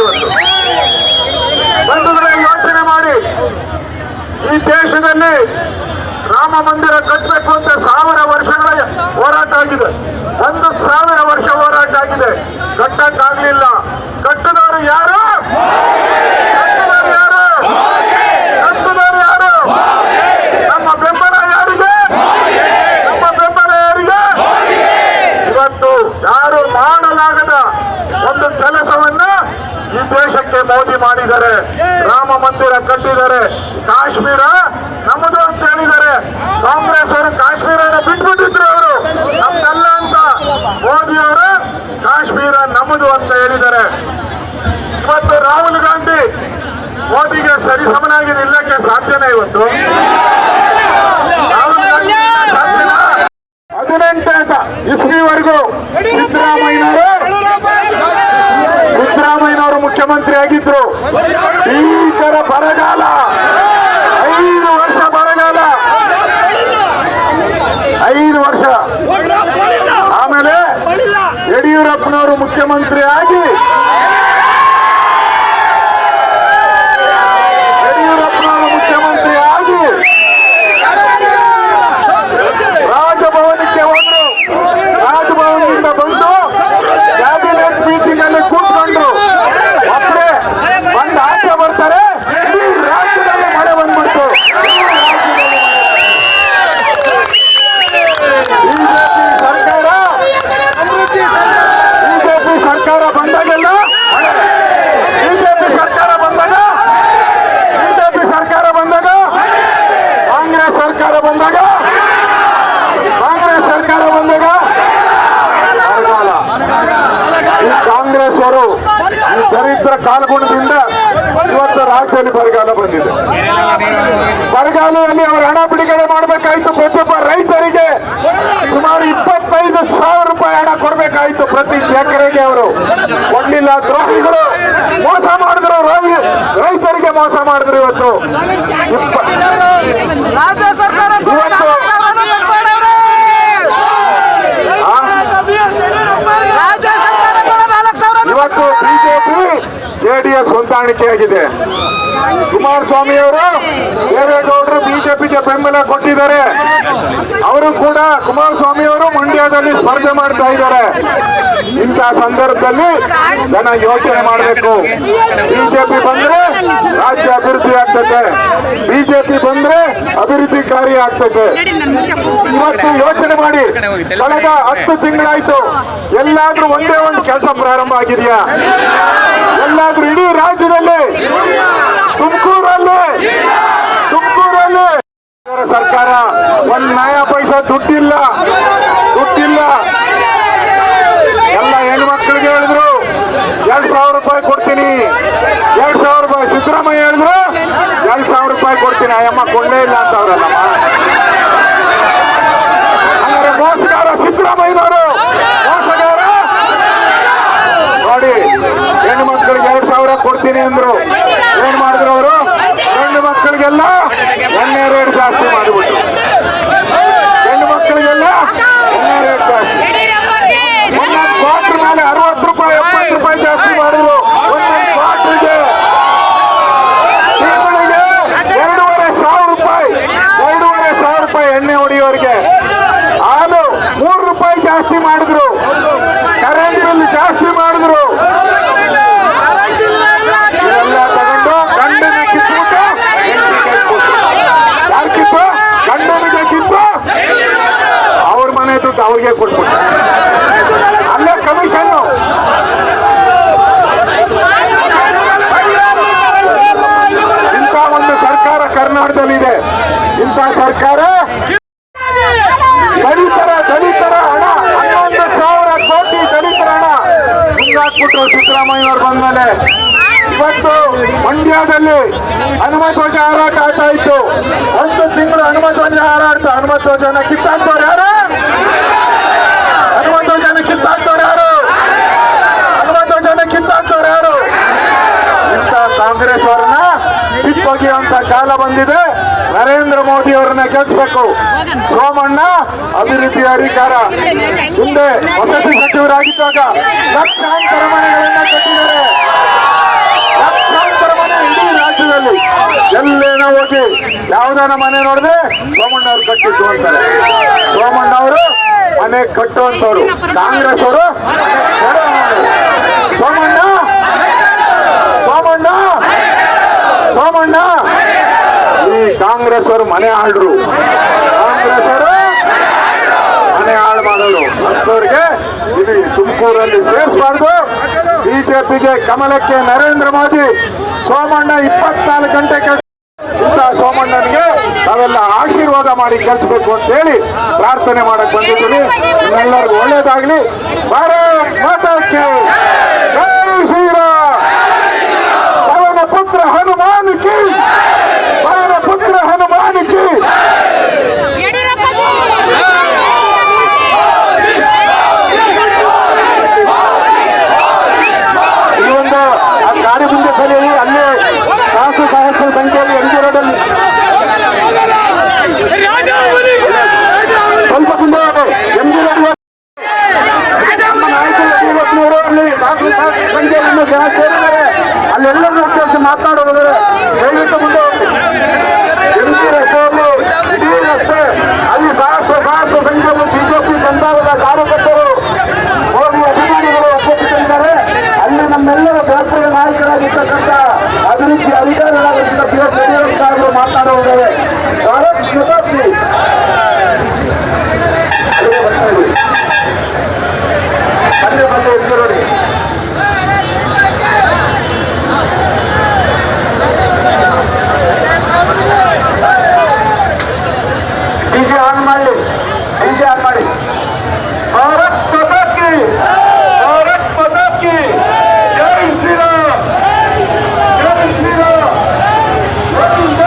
ಇವತ್ತು ಬಂಧುಗಳೇ, ಯೋಚನೆ ಮಾಡಿ. ಈ ದೇಶದಲ್ಲಿ ರಾಮ ಮಂದಿರ ಕಟ್ಟಬೇಕು ಅಂತ ಸಾವಿರ ವರ್ಷಗಳ ಹೋರಾಟ ಆಗಿದೆ. ಒಂದು ಸಾವಿರ ವರ್ಷ ಹೋರಾಟ ಆಗಿದೆ ಕಟ್ಟಕ್ಕಾಗ್ಲಿಲ್ಲ ಕಟ್ಟದವರು ಯಾರು ಕಟ್ಟದವರು ಯಾರು ಕಟ್ಟದವರು ಯಾರು ನಮ್ಮ ಬೆಂಬಲ ಯಾರಿಗೆ ನಮ್ಮ ಬೆಂಬಲ ಯಾರಿಗೆ ಇವತ್ತು ಯಾರು ಮಾಡಲಾಗದ ಒಂದು ಕೆಲಸವನ್ನ ಈ ದೇಶಕ್ಕೆ ಮೋದಿ ಮಾಡಿದ್ದಾರೆ ರಾಮ ಮಂದಿರ ಕಟ್ಟಿದ್ದಾರೆ ಕಾಶ್ಮೀರ ಯಡಿಯೂರಪ್ಪನವರು ದರಿದ್ರ ಕಾಲ್ಗುಣದಿಂದ ಇವತ್ತು ರಾಜ್ಯದಲ್ಲಿ ಬರಗಾಲ ಬಂದಿದೆ. ಬರಗಾಲದಲ್ಲಿ ಅವರು ಹಣ ಬಿಡುಗಡೆ ಮಾಡಬೇಕಾಯಿತು ಪ್ರತಿಯೊಬ್ಬ ರೈತರಿಗೆ. ಸುಮಾರು ಇಪ್ಪತ್ತೈದು ಸಾವಿರ ರೂಪಾಯಿ ಹಣ ಕೊಡಬೇಕಾಯಿತು ಪ್ರತಿ ಎಕರೆಗೆ ಅವರು. ಕೊಡ್ಲಿಲ್ಲ ದ್ರೋಹಿಗಳು ಮೋಸ ಮಾಡಿದ್ರು ರೈತರಿಗೆ ಮೋಸ ಮಾಡಿದ್ರು ಇವತ್ತು. ರಾಜ್ಯ ಸರ್ಕಾರ ಇವತ್ತು ಆ? ರಾಜ್ಯ ಸರ್ಕಾರ ಕೂಡ ನಾಲ್ಕು ಸಾವಿರ ಇವತ್ತು ಬಿಜೆಪಿ ಹೊಂದಾಣಿಕೆಯಾಗಿದೆ ಕುಮಾರಸ್ವಾಮಿ ಅವರು ದೇವೇಗೌಡರು ಬಿಜೆಪಿಗೆ ಬೆಂಬಲ ಕೊಟ್ಟಿದ್ದಾರೆ. ಅವರು ಕೂಡ ಕುಮಾರಸ್ವಾಮಿ ಅವರು ಮಂಡ್ಯದಲ್ಲಿ ಸ್ಪರ್ಧೆ ಮಾಡ್ತಾ ಇದ್ದಾರೆ. ಇಂಥ ಸಂದರ್ಭದಲ್ಲಿ ಜನ ಯೋಚನೆ ಮಾಡಬೇಕು. ಬಿಜೆಪಿ ಬಂದ್ರೆ ರಾಜ್ಯ ಅಭಿವೃದ್ಧಿ ಆಗ್ತದೆ. ಬಿಜೆಪಿ ಬಂದ್ರೆ ಅಭಿವೃದ್ಧಿ ಕಾರ್ಯ ಆಗ್ತದೆ. ಇವತ್ತು ಯೋಚನೆ ಮಾಡಿ. ಕಳೆದ ಹತ್ತು ತಿಂಗಳಾಯ್ತು. ಎಲ್ಲಾದ್ರೂ ಒಂದೇ ಒಂದು ಕೆಲಸ ಪ್ರಾರಂಭ ಆಗಿದೆಯಾ? ಎಲ್ಲಾದ್ರೂ ಇಡೀ ರಾಜ್ಯದಲ್ಲಿ? ತುಮಕೂರಲ್ಲಿ? ತುಮಕೂರಲ್ಲಿ? ಸರ್ಕಾರ, ಒಂದ್ ನ್ಯಾಯ ಪೈಸಾ ದುಡ್ಡಿಲ್ಲ ದುಡ್ಡಿಲ್ಲ ಎಲ್ಲ ಹೆಣ್ಮಕ್ಳಿಗೆ ಹೇಳಿದ್ರು ಎರಡ್ ಸಾವಿರ ರೂಪಾಯಿ ಕೊಡ್ತೀನಿ ಎರಡ್ ಸಾವಿರ ರೂಪಾಯಿ ಸಿದ್ದರಾಮಯ್ಯ ಹೇಳಿದ್ರು ಎರಡ್ ಸಾವಿರ ರೂಪಾಯಿ ಕೊಡ್ತೀನಿ ಅಯ್ಯಮ್ಮ ಕೊಡಲೇ ಇಲ್ಲ ಅಂತ ಅವ್ರಲ್ಲಮ್ಮ ಹಂಗಾರೆ ಮೋಸಗಾರ ಸಿದ್ದರಾಮಯ್ಯನವರು, ಮೋಸಗಾರ? ನೋಡಿ, ಹೆಣ್ಣು ಮಕ್ಕಳಿಗೆ ಎರಡು ಸಾವಿರ ಕೊಡ್ತೀನಿ ಅಂದ್ರು. ಏನ್ ಮಾಡಿದ್ರು ಅವರು? ಹೆಣ್ಣು ಮಕ್ಕಳಿಗೆಲ್ಲ ರೇಟ್ ಜಾಸ್ತಿ ಮಾಡಿಬಿಟ್ರು ಹೆಣ್ಣು ಮಕ್ಕಳಿಗೆಲ್ಲ ಎಣ್ಣೆ ರೇಟ್ ಜಾಸ್ತಿ ಒಂದೊಂದು ಕ್ವಾರ್ಟರ್ ಮೇಲೆ ಅರವತ್ತು ರೂಪಾಯಿ ಎಪ್ಪತ್ತು ರೂಪಾಯಿ ಜಾಸ್ತಿ ಮಾಡಿದ್ರು ಒಂದೊಂದು ಕ್ವಾರ್ಟರ್ಗೆ ತಿಂಗಳಿಗೆ ಎರಡೂವರೆ ಸಾವಿರ ರೂಪಾಯಿ ಎರಡೂವರೆ ಸಾವಿರ ರೂಪಾಯಿ ಎಣ್ಣೆ ಹೊಡೆಯೋರಿಗೆ ಹಾಲು ಮೂರು ರೂಪಾಯಿ ಜಾಸ್ತಿ ಮಾಡಿದ್ರು ಕರೆಂಟ್ ಬಿಲ್ ಜಾಸ್ತಿ ಮಾಡಿದ್ರು ಇದೆಲ್ಲ ತಗೊಂಡು ಗಂಡನ ಕಿತ್ಬಿಟ್ಟು ಹೆಂಡ್ತಿ ಕೈ ಕೊಟ್ರು. ಯಾರ್ ಕಿತ್ತು ಗಂಡನಿಗೆ ಕಿತ್ತು ಅವ್ರ ಮನೆ ದುಡ್ಡು ಅವ್ರಿಗೆ ಕೊಟ್ಬಿಟ್ಟು ಅಲ್ಲೇ ಕಮಿಷನ್ ಇಂಥ ಒಂದು ಸರ್ಕಾರ ಕರ್ನಾಟಕದಲ್ಲಿದೆ ಇಂಥ ಸರ್ಕಾರ ದಲಿತರ ದಲಿತರ ಹಣ ಹನ್ನೊಂದು ಸಾವಿರ ಕೋಟಿ ದಲಿತರ ಹಣ ಮುಂದಾಕ್ಬಿಟ್ರು ಸಿದ್ದರಾಮಯ್ಯನವ್ರು ಬಂದ್ಮೇಲೆ ಇವತ್ತು ಮಂಡ್ಯದಲ್ಲಿ ಹನುಮತ ಧ್ವಜ ಹಾರಾಟ ಆಗ್ತಾ ಇತ್ತು ಒಂದು ತಿಂಗಳು ಹನುಮತ ಧ್ವಜ ಹಾರಾಡ್ತ ಜನ ಧ್ವಜನ ಕಿತ್ತಾಕ್ತವ್ರು ಯಾರು? ಅರವತ್ತು ಜನ ಕಿತ್ತಾಕ್ತವ್ರು ಯಾರು? ಹನುಮತ ಜನ ಕಿತ್ತಾಕ್ತವ್ರು ಯಾರು? ಇಂಥ ಕಾಂಗ್ರೆಸ್ ಅವ್ರನ್ನ ಕಿತ್ತೊಗೆಯುವಂತ ಕಾಲ ಬಂದಿದೆ. ನರೇಂದ್ರ ಮೋದಿ ಅವ್ರನ್ನ ಗೆಲ್ಸ್ಬೇಕು. ಸೋಮಣ್ಣ, ಅಭಿವೃದ್ಧಿ ಅಧಿಕಾರ. ಹಿಂದೆ ವಸತಿ ಸಚಿವರಾಗಿದ್ದಾಗ ಲಕ್ಷಾಂತರ ಮನೆಗಳನ್ನ ಕಟ್ಟಿದ್ದಾರೆ. ಯಾವ್ದಾನ ಮನೆ ನೋಡಿದ್ರೆ ಸೋಮಣ್ಣ ಅವ್ರು ಕಟ್ಟಿದ್ದು ಅಂತಾರೆ ಸೋಮಣ್ಣ ಅವರು ಮನೆ ಕಟ್ಟುವಂತವ್ರು ಕಾಂಗ್ರೆಸ್ ಅವರು ಸೋಮಣ್ಣ ಸೋಮಣ್ಣ ಸೋಮಣ್ಣ. ಈ ಕಾಂಗ್ರೆಸ್ ಅವರು ಮನೆ ಆಳ್ರು. ಕಾಂಗ್ರೆಸ್ ಅವರು ಮನೆ ಹಾಳು ಮಾಡೋರು. ಅಂತವ್ರಿಗೆ ಇದು ತುಮಕೂರಲ್ಲಿ ಸೇರಿಸಬಾರ್ದು. ಬಿಜೆಪಿಗೆ ಕಮಲಕ್ಕೆ ನರೇಂದ್ರ ಮೋದಿ ಸೋಮಣ್ಣ ಇಪ್ಪತ್ನಾಲ್ಕು ಗಂಟೆ ಕಳಿಸ ಸೋಮಣ್ಣನಿಗೆ ನಾವೆಲ್ಲ ಆಶೀರ್ವಾದ ಮಾಡಿ ಕಳಿಸ್ಬೇಕು ಅಂತ ಹೇಳಿ ಪ್ರಾರ್ಥನೆ ಮಾಡಕ್ ಬಂದಿದ್ದೀನಿ. ನಿಮ್ಮೆಲ್ಲರಿಗೂ ಒಳ್ಳೇದಾಗ್ಲಿ. ಭಾರತ್ ಮಾತಾಕ್ಕೆ. ಅಲ್ಲೆಲ್ಲರೂ ಉದ್ದೇಶ డీజే ఆన్ మళ్ళీ. డీజే